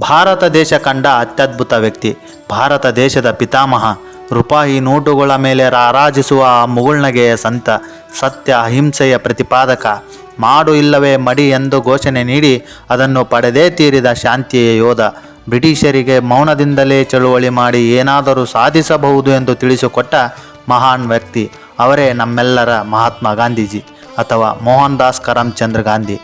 ಭಾರತ ದೇಶ ಕಂಡ ಅತ್ಯದ್ಭುತ ವ್ಯಕ್ತಿ. ಭಾರತ ದೇಶದ ಪಿತಾಮಹ. ರೂಪಾಯಿ ನೋಟುಗಳ ಮೇಲೆ ರಾರಾಜಿಸುವ ಆ ಮುಗುಳ್ನಗೆಯ ಸಂತ, ಸತ್ಯ, ಅಹಿಂಸೆಯ ಪ್ರತಿಪಾದಕ. ಮಾಡು ಇಲ್ಲವೇ ಮಡಿ ಎಂದು ಘೋಷಣೆ ನೀಡಿ ಅದನ್ನು ಪಡೆದೇ ತೀರಿದ ಶಾಂತಿಯ ಯೋಧ. ಬ್ರಿಟಿಷರಿಗೆ ಮೌನದಿಂದಲೇ ಚಳುವಳಿ ಮಾಡಿ ಏನಾದರೂ ಸಾಧಿಸಬಹುದು ಎಂದು ತಿಳಿಸಿಕೊಟ್ಟ ಮಹಾನ್ ವ್ಯಕ್ತಿ. ಅವರೇ ನಮ್ಮೆಲ್ಲರ ಮಹಾತ್ಮ ಗಾಂಧೀಜಿ ಅಥವಾ ಮೋಹನ್ ದಾಸ್ ಕರಮ್ಚಂದ್ರ ಗಾಂಧಿ.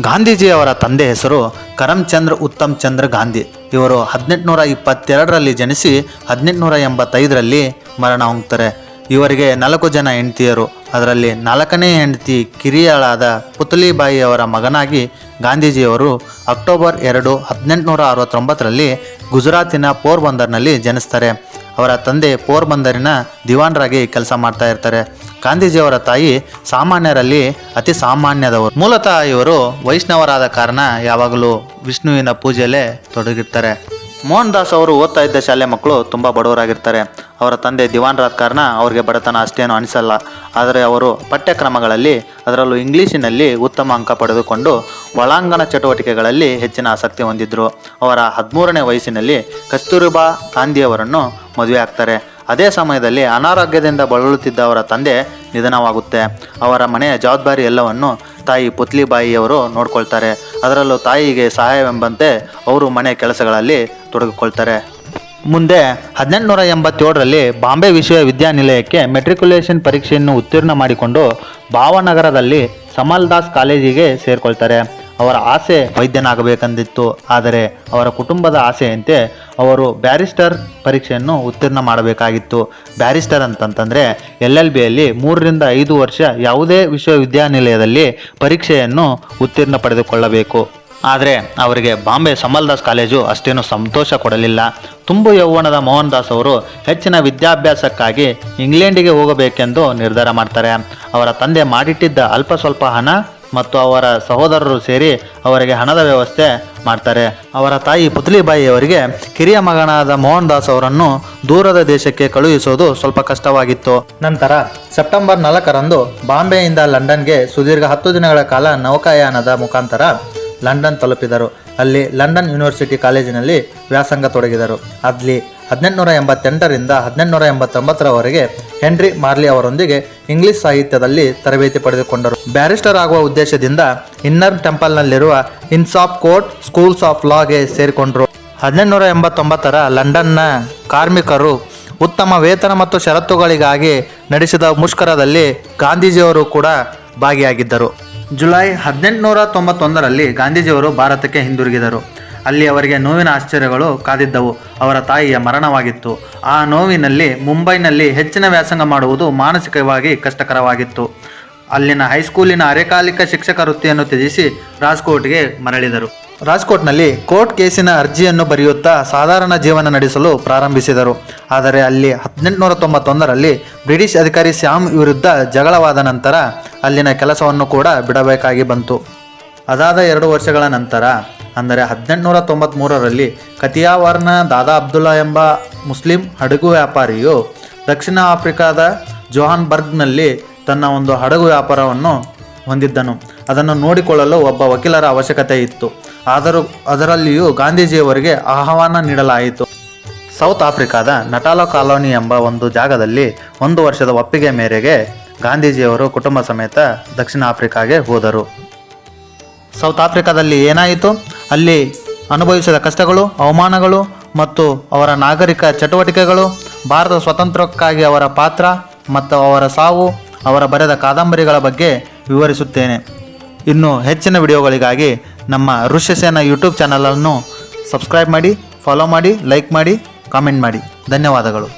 ಗಾಂಧೀಜಿಯವರ ತಂದೆ ಹೆಸರು ಕರಮ್ಚಂದ್ರ ಉತ್ತಮ್ ಚಂದ್ರ ಗಾಂಧಿ. ಇವರು ಹದಿನೆಂಟುನೂರ ಇಪ್ಪತ್ತೆರಡರಲ್ಲಿ ಜನಿಸಿ ಹದಿನೆಂಟುನೂರ ಎಂಬತ್ತೈದರಲ್ಲಿ ಮರಣ ಹೊಂದ್ತಾರೆ ಇವರಿಗೆ ನಾಲ್ಕು ಜನ ಹೆಂಡತಿಯರು. ಅದರಲ್ಲಿ ನಾಲ್ಕನೇ ಹೆಂಡತಿ ಕಿರಿಯಳಾದ ಪುತಲಿಬಾಯಿಯವರ ಮಗನಾಗಿ ಗಾಂಧೀಜಿಯವರು ಅಕ್ಟೋಬರ್ ಎರಡು ಹದಿನೆಂಟುನೂರ ಅರವತ್ತೊಂಬತ್ತರಲ್ಲಿ ಗುಜರಾತಿನ ಪೋರ್ಬಂದರ್ನಲ್ಲಿ ಜನಿಸ್ತಾರೆ. ಅವರ ತಂದೆ ಪೋರ್ಬಂದರಿನ ದಿವಾನ್ರಾಗಿ ಕೆಲಸ ಮಾಡ್ತಾ ಇರ್ತಾರೆ. ಗಾಂಧೀಜಿಯವರ ತಾಯಿ ಸಾಮಾನ್ಯರಲ್ಲಿ ಅತಿ ಸಾಮಾನ್ಯದವರು. ಮೂಲತಃ ಇವರು ವೈಷ್ಣವರಾದ ಕಾರಣ ಯಾವಾಗಲೂ ವಿಷ್ಣುವಿನ ಪೂಜೆಯಲ್ಲೇ ತೊಡಗಿರ್ತಾರೆ. ಮೋಹನ್ ದಾಸ್ ಅವರು ಓದ್ತಾ ಇದ್ದ ಶಾಲೆ ಮಕ್ಕಳು ತುಂಬ ಬಡವರಾಗಿರ್ತಾರೆ. ಅವರ ತಂದೆ ದಿವಾನ್ರಾದ ಕಾರಣ ಅವರಿಗೆ ಬಡತನ ಅಷ್ಟೇನು ಅನಿಸಲ್ಲ. ಆದರೆ ಅವರು ಪಠ್ಯಕ್ರಮಗಳಲ್ಲಿ, ಅದರಲ್ಲೂ ಇಂಗ್ಲೀಷಿನಲ್ಲಿ ಉತ್ತಮ ಅಂಕ ಪಡೆದುಕೊಂಡು ಒಳಾಂಗಣ ಚಟುವಟಿಕೆಗಳಲ್ಲಿ ಹೆಚ್ಚಿನ ಆಸಕ್ತಿ ಹೊಂದಿದ್ರು. ಅವರ ಹದಿಮೂರನೇ ವಯಸ್ಸಿನಲ್ಲಿ ಕಸ್ತೂರಿಬಾ ಗಾಂಧಿಯವರನ್ನು ಮದುವೆ ಆಗ್ತಾರೆ. ಅದೇ ಸಮಯದಲ್ಲಿ ಅನಾರೋಗ್ಯದಿಂದ ಬಳಲುತ್ತಿದ್ದ ಅವರ ತಂದೆ ನಿಧನವಾಗುತ್ತೆ. ಅವರ ಮನೆಯ ಜವಾಬ್ದಾರಿ ಎಲ್ಲವನ್ನು ತಾಯಿ ಪುತ್ಲಿಬಾಯಿಯವರು ನೋಡ್ಕೊಳ್ತಾರೆ. ಅದರಲ್ಲೂ ತಾಯಿಗೆ ಸಹಾಯವೆಂಬಂತೆ ಅವರು ಮನೆ ಕೆಲಸಗಳಲ್ಲಿ ತೊಡಗಿಕೊಳ್ತಾರೆ. ಮುಂದೆ ಹದಿನೆಂಟುನೂರ ಎಂಬತ್ತೇಳರಲ್ಲಿ ಬಾಂಬೆ ವಿಶ್ವವಿದ್ಯಾನಿಲಯಕ್ಕೆ ಮೆಟ್ರಿಕ್ಯುಲೇಷನ್ ಪರೀಕ್ಷೆಯನ್ನು ಉತ್ತೀರ್ಣ ಮಾಡಿಕೊಂಡು ಭಾವನಗರದಲ್ಲಿ ಸಮಲ್ ದಾಸ್ ಕಾಲೇಜಿಗೆ ಸೇರ್ಕೊಳ್ತಾರೆ. ಅವರ ಆಸೆ ವೈದ್ಯನಾಗಬೇಕೆಂದಿತ್ತು. ಆದರೆ ಅವರ ಕುಟುಂಬದ ಆಸೆಯಂತೆ ಅವರು ಬ್ಯಾರಿಸ್ಟರ್ ಪರೀಕ್ಷೆಯನ್ನು ಉತ್ತೀರ್ಣ ಮಾಡಬೇಕಾಗಿತ್ತು. ಬ್ಯಾರಿಸ್ಟರ್ ಅಂತಂತಂದರೆ ಎಲ್ ಎಲ್ ಬಿಯಲ್ಲಿ ಮೂರರಿಂದ ಐದು ವರ್ಷ ಯಾವುದೇ ವಿಶ್ವವಿದ್ಯಾನಿಲಯದಲ್ಲಿ ಪರೀಕ್ಷೆಯನ್ನು ಉತ್ತೀರ್ಣ ಪಡೆದುಕೊಳ್ಳಬೇಕು. ಆದರೆ ಅವರಿಗೆ ಬಾಂಬೆ ಸಮಲ್ ದಾಸ್ ಕಾಲೇಜು ಅಷ್ಟೇನು ಸಂತೋಷ ಕೊಡಲಿಲ್ಲ. ತುಂಬು ಯೌವನದ ಮೋಹನ್ ದಾಸ್ ಅವರು ಹೆಚ್ಚಿನ ವಿದ್ಯಾಭ್ಯಾಸಕ್ಕಾಗಿ ಇಂಗ್ಲೆಂಡಿಗೆ ಹೋಗಬೇಕೆಂದು ನಿರ್ಧಾರ ಮಾಡ್ತಾರೆ. ಅವರ ತಂದೆ ಮಾಡಿಟ್ಟಿದ್ದ ಅಲ್ಪ ಸ್ವಲ್ಪ ಹಣ ಮತ್ತು ಅವರ ಸಹೋದರರು ಸೇರಿ ಅವರಿಗೆ ಹಣದ ವ್ಯವಸ್ಥೆ ಮಾಡ್ತಾರೆ. ಅವರ ತಾಯಿ ಪುತ್ಲಿಬಾಯಿ ಅವರಿಗೆ ಕಿರಿಯ ಮಗನಾದ ಮೋಹನ್ ದಾಸ್ ಅವರನ್ನು ದೂರದ ದೇಶಕ್ಕೆ ಕಳುಹಿಸುವುದು ಸ್ವಲ್ಪ ಕಷ್ಟವಾಗಿತ್ತು. ನಂತರ ಸೆಪ್ಟೆಂಬರ್ ನಾಲ್ಕರಂದು ಬಾಂಬೆಯಿಂದ ಲಂಡನ್ಗೆ ಸುದೀರ್ಘ ಹತ್ತು ದಿನಗಳ ಕಾಲ ನೌಕಾಯಾನದ ಮುಖಾಂತರ ಲಂಡನ್ ತಲುಪಿದರು. ಅಲ್ಲಿ ಲಂಡನ್ ಯೂನಿವರ್ಸಿಟಿ ಕಾಲೇಜಿನಲ್ಲಿ ವ್ಯಾಸಂಗ ತೊಡಗಿದರು ಅಲ್ಲಿ ಹದಿನೆಂಟುನೂರ ಎಂಬತ್ತೆಂಟರಿಂದ ಹದಿನೆಂಟುನೂರ ಎಂಬತ್ತೊಂಬತ್ತರವರೆಗೆ ಹೆನ್ರಿ ಮಾರ್ಲಿ ಅವರೊಂದಿಗೆ ಇಂಗ್ಲಿಷ್ ಸಾಹಿತ್ಯದಲ್ಲಿ ತರಬೇತಿ ಪಡೆದುಕೊಂಡರು. ಬ್ಯಾರಿಸ್ಟರ್ ಆಗುವ ಉದ್ದೇಶದಿಂದ inner ಟೆಂಪಲ್ನಲ್ಲಿರುವ inns of court, schools of ಲಾಗೆ ಸೇರಿಕೊಂಡರು. ಹದಿನೆಂಟುನೂರ ಎಂಬತ್ತೊಂಬತ್ತರ ಲಂಡನ್ನ ಕಾರ್ಮಿಕರು ಉತ್ತಮ ವೇತನ ಮತ್ತು ಷರತ್ತುಗಳಿಗಾಗಿ ನಡೆಸಿದ ಮುಷ್ಕರದಲ್ಲಿ ಗಾಂಧೀಜಿಯವರು ಕೂಡ ಭಾಗಿಯಾಗಿದ್ದರು. ಜುಲೈ ಹದಿನೆಂಟುನೂರ ತೊಂಬತ್ತೊಂದರಲ್ಲಿ ಗಾಂಧೀಜಿಯವರು ಭಾರತಕ್ಕೆ ಹಿಂದಿರುಗಿದರು. ಅಲ್ಲಿ ಅವರಿಗೆ ನೋವಿನ ಆಶ್ಚರ್ಯಗಳು ಕಾದಿದ್ದವು. ಅವರ ತಾಯಿಯ ಮರಣವಾಗಿತ್ತು. ಆ ನೋವಿನಲ್ಲಿ ಮುಂಬೈನಲ್ಲಿ ಹೆಚ್ಚಿನ ವ್ಯಾಸಂಗ ಮಾಡುವುದು ಮಾನಸಿಕವಾಗಿ ಕಷ್ಟಕರವಾಗಿತ್ತು. ಅಲ್ಲಿನ ಹೈಸ್ಕೂಲಿನ ಅರೆಕಾಲಿಕ ಶಿಕ್ಷಕ ವೃತ್ತಿಯನ್ನು ತ್ಯಜಿಸಿ ರಾಜ್ಕೋಟ್ಗೆ ಮರಳಿದರು. ರಾಜ್ಕೋಟ್ನಲ್ಲಿ ಕೋರ್ಟ್ ಕೇಸಿನ ಅರ್ಜಿಯನ್ನು ಬರೆಯುತ್ತಾ ಸಾಧಾರಣ ಜೀವನ ನಡೆಸಲು ಪ್ರಾರಂಭಿಸಿದರು. ಆದರೆ ಅಲ್ಲಿ ಹದಿನೆಂಟುನೂರ ತೊಂಬತ್ತೊಂದರಲ್ಲಿ ಬ್ರಿಟಿಷ್ ಅಧಿಕಾರಿ ಶ್ಯಾಮ್ ವಿರುದ್ಧ ಜಗಳವಾದ ನಂತರ ಅಲ್ಲಿನ ಕೆಲಸವನ್ನು ಕೂಡ ಬಿಡಬೇಕಾಗಿ ಬಂತು. ಅದಾದ ಎರಡು ವರ್ಷಗಳ ನಂತರ ಅಂದರೆ ಹದಿನೆಂಟುನೂರ ತೊಂಬತ್ತ್ಮೂರರಲ್ಲಿ ಕತಿಯಾವಾರ್ನ ದಾದಾ ಅಬ್ದುಲ್ಲಾ ಎಂಬ ಮುಸ್ಲಿಂ ಹಡಗು ವ್ಯಾಪಾರಿಯು ದಕ್ಷಿಣ ಆಫ್ರಿಕಾದ ಜೋಹಾನ್ಬರ್ಗ್ನಲ್ಲಿ ತನ್ನ ಒಂದು ಹಡಗು ವ್ಯಾಪಾರವನ್ನು ಹೊಂದಿದ್ದನು. ಅದನ್ನು ನೋಡಿಕೊಳ್ಳಲು ಒಬ್ಬ ವಕೀಲರ ಅವಶ್ಯಕತೆ ಇತ್ತು. ಆದರೂ ಅದರಲ್ಲಿಯೂ ಗಾಂಧೀಜಿಯವರಿಗೆ ಆಹ್ವಾನ ನೀಡಲಾಯಿತು. ಸೌತ್ ಆಫ್ರಿಕಾದ ನಟಾಲೋ ಕಾಲೋನಿ ಎಂಬ ಒಂದು ಜಾಗದಲ್ಲಿ ಒಂದು ವರ್ಷದ ಒಪ್ಪಿಗೆ ಮೇರೆಗೆ ಗಾಂಧೀಜಿಯವರು ಕುಟುಂಬ ಸಮೇತ ದಕ್ಷಿಣ ಆಫ್ರಿಕಾಗೆ ಹೋದರು. ಸೌತ್ ಆಫ್ರಿಕಾದಲ್ಲಿ ಏನಾಯಿತು? ಅಲ್ಲಿ ಅನುಭವಿಸಿದ ಕಷ್ಟಗಳು, ಅವಮಾನಗಳು ಮತ್ತು ಅವರ ನಾಗರಿಕ ಚಟುವಟಿಕೆಗಳು, ಭಾರತದ ಸ್ವಾತಂತ್ರ್ಯಕ್ಕಾಗಿ ಅವರ ಪಾತ್ರ ಮತ್ತು ಅವರ ಸಾವು, ಅವರ ಬರೆದ ಕಾದಂಬರಿಗಳ ಬಗ್ಗೆ ವಿವರಿಸುತ್ತೇನೆ. ಇನ್ನು ಹೆಚ್ಚಿನ ವಿಡಿಯೋಗಳಿಗಾಗಿ ನಮ್ಮ ಋಷ್ಯಸೇನ ಯೂಟ್ಯೂಬ್ ಚಾನಲನ್ನು ಸಬ್ಸ್ಕ್ರೈಬ್ ಮಾಡಿ ಫಾಲೋ ಮಾಡಿ ಲೈಕ್ ಮಾಡಿ ಕಾಮೆಂಟ್ ಮಾಡಿ. ಧನ್ಯವಾದಗಳು.